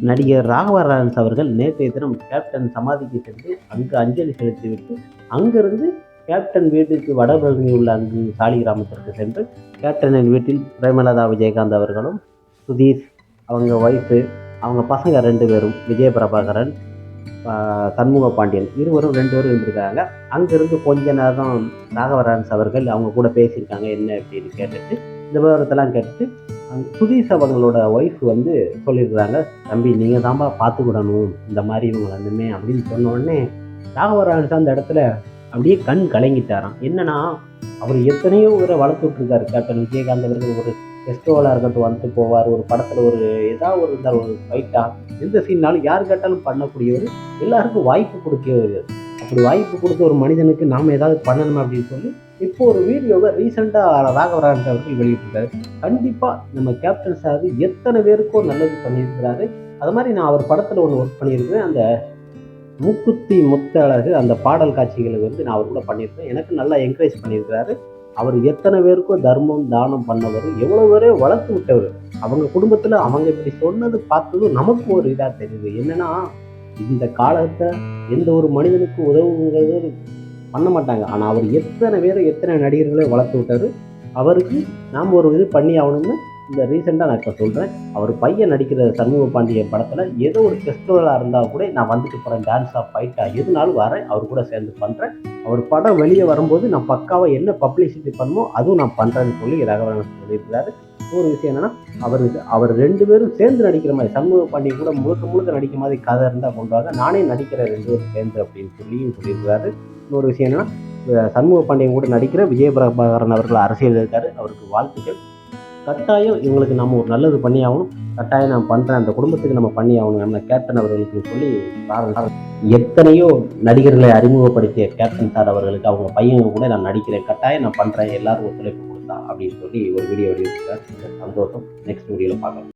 நடிகர் ராகவராஜ் அவர்கள் நேற்றைய தினம் கேப்டன் சமாதிக்கு சென்று அங்கு அஞ்சலி செலுத்திவிட்டு அங்கிருந்து கேப்டன் வீட்டுக்கு வடபகுதியில் உள்ள அங்கு சாலி கிராமத்திற்கு சென்று கேப்டனின் வீட்டில் பிரேமலதா விஜயகாந்த் அவர்களும் சுதீஷ் அவங்க ஒய்ஃபு அவங்க பசங்க ரெண்டு பேரும் விஜய பிரபாகரன் சண்முக பாண்டியன் இருவரும் ரெண்டு பேரும் இருந்திருக்காங்க. அங்கிருந்து கொஞ்ச நேரம் ராகவராஜ் அவர்கள் அவங்க கூட பேசியிருக்காங்க என்ன அப்படின்னு கேட்டுட்டு இந்த விவரத்தெல்லாம் கேட்டுட்டு சுதீஷ் அவங்களோட ஒய்ஃப் வந்து சொல்லியிருக்கிறாங்க தம்பி நீங்கள் தான்பா பார்த்துக்கிடணும். இந்த மாதிரி இவங்களை வந்துமே அப்படின்னு சொன்ன உடனே ராகவராஜ் அந்த இடத்துல அப்படியே கண் கலங்கிட்டாராம். என்னன்னா அவர் எத்தனையோ பேரை வளர்த்து விட்டுருக்காரு. கேப்டன் விஜயகாந்த் அவர்கள் ஒரு ஃபெஸ்டிவலாக இருக்கட்டும் வந்துட்டு போவார். ஒரு படத்தில் ஒரு ஏதாவது ஒரு இருந்தால் ஒரு ஃபைட்டாக எந்த சீன்னாலும் யார் கேட்டாலும் பண்ணக்கூடியவர் எல்லாருக்கும் வாய்ப்பு கொடுக்கவர் அப்படி வாய்ப்பு கொடுத்த ஒரு மனிதனுக்கு நாம் ஏதாவது பண்ணணும் அப்படின்னு சொல்லி இப்போ ஒரு வீடியோவை ரீசெண்டாக ராகவராஜ் அவர்கள் வெளியிட்டிருக்காரு கண்டிப்பாக நம்ம கேப்டன் சார் எத்தனை பேருக்கோ நல்லது பண்ணியிருக்கிறாரு. அது மாதிரி நான் அவர் படத்தில் ஒன்று ஒர்க் பண்ணியிருக்கிறேன். அந்த மூக்குத்தி முத்தழகு அந்த பாடல் காட்சிகளுக்கு வந்து நான் அவர் கூட பண்ணியிருக்கேன் எனக்கு நல்லா என்கரேஜ் பண்ணியிருக்கிறாரு. அவர் எத்தனை பேருக்கோ தர்மம் தானம் பண்ணவர் எவ்வளோ பேரே வளர்த்து விட்டவர். அவங்க குடும்பத்தில் அவங்க இப்படி சொன்னது பார்த்ததும் நமக்கு ஒரு இதாக தெரியுது. என்னன்னா இந்த காலத்தை எந்த ஒரு மனிதனுக்கு உதவுங்கிறது பண்ண மாட்டாங்க. ஆனால் அவர் எத்தனை பேரை எத்தனை நடிகர்களை வளர்த்து விட்டாரு அவருக்கு நாம் ஒரு இது பண்ணி ஆகணும்னு இந்த ரீசெண்டாக நான் இப்போ சொல்கிறேன் அவர் பையன் நடிக்கிற சண்முக பாண்டியன் படத்தில் ஏதோ ஒரு ஃபெஸ்டிவலாக இருந்தால் கூட நான் வந்துட்டு போகிறேன் டான்ஸாக ஃபைட்டாக எதுனாலும் வரேன் அவர் கூட சேர்ந்து பண்ணுறேன் அவர் படம் வெளியே வரும்போது நான் பக்காவாக என்ன பப்ளிசிட்டி பண்ணுமோ அதுவும் நான் பண்ணுறேன்னு சொல்லி ராகவரன் சொல்லியிருக்கிறாரு. ஒரு விஷயம் என்னன்னா அவர் அவர் ரெண்டு பேரும் சேர்ந்து நடிக்கிற மாதிரி சண்முக பாண்டியன் கூட முழுக்க முழுக்க நடிக்க மாதிரி கதை இருந்தால் கொண்டுவாங்க நானே நடிக்கிறேன் ரெண்டு பேரும் சேர்ந்து அப்படின்னு சொல்லியும் சொல்லியிருக்காரு. இன்னொரு விஷயம் என்னன்னா சண்முக பாண்டியன் கூட நடிக்கிற விஜயபிரபாகரன் அவர்கள் அரசியல் இருக்காரு. அவருக்கு வாழ்த்துக்கள். கட்டாயம் இவங்களுக்கு நம்ம ஒரு நல்லது பண்ணி ஆகணும். கட்டாயம் நான் பண்ணுறேன் அந்த குடும்பத்துக்கு நம்ம பண்ணி ஆகணும் நம்ம கேப்டன் அவர்களுக்கு சொல்லி சார் எத்தனையோ நடிகர்களை அறிமுகப்படுத்திய கேப்டன் சார் அவர்களுக்கு அவங்க பையன் கூட நான் நடிக்கிறேன். கட்டாயம் நான் பண்ணுறேன் எல்லாரும் ஒத்துழைப்பு அப்படின்னு சொல்லி ஒரு வீடியோ வெளியிட்டிருக்கார் சந்தோஷம். நெக்ஸ்ட் வீடியோவில் பார்க்கலாம்.